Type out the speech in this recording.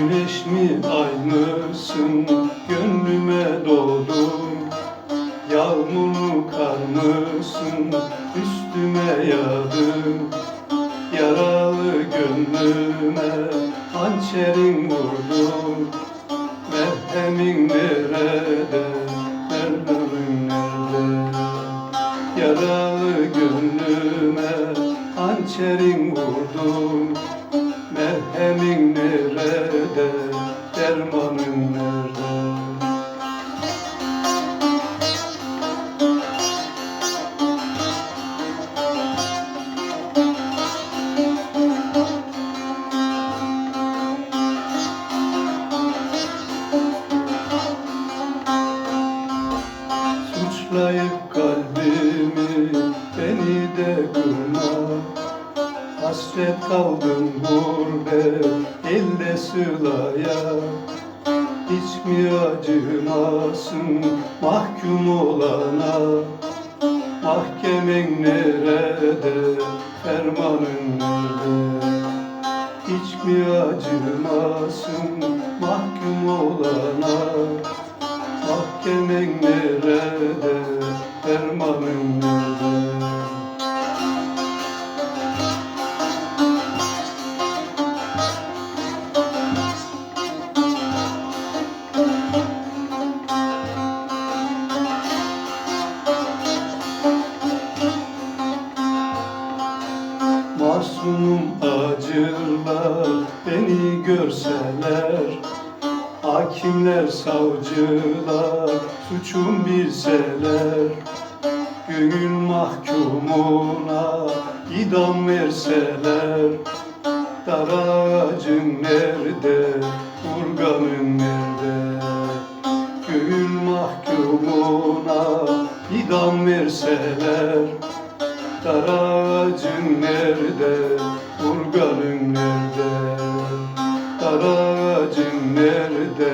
mi aynısın? Gönlüme doğdun Yağmurlu kar mısın üstüme yağdın Yaralı gönlüme hançerin vurdun Merhemin nerede, merhemin nerede? Yaralı gönlüme hançerin vurdun Merhemin nerede, dermanın nerede? Suçlayıp kalbimi beni de kırma Hasret kaldım gurbet elde sılaya Hiç mi acımasın mahkum olana? Mahkemen nerede, fermanın nerede? Hiç mi acımasın mahkum olana? Mahkemen nerede, Masumum acırlar beni görseler. Hakimler, savcılar suçum bilseler. Gönül mahkumuna idam verseler. Dar nerede, urganın nerede? Gönül mahkumuna idam verseler Dar ağacın nerede, urganın nerede? Dar ağacın nerede,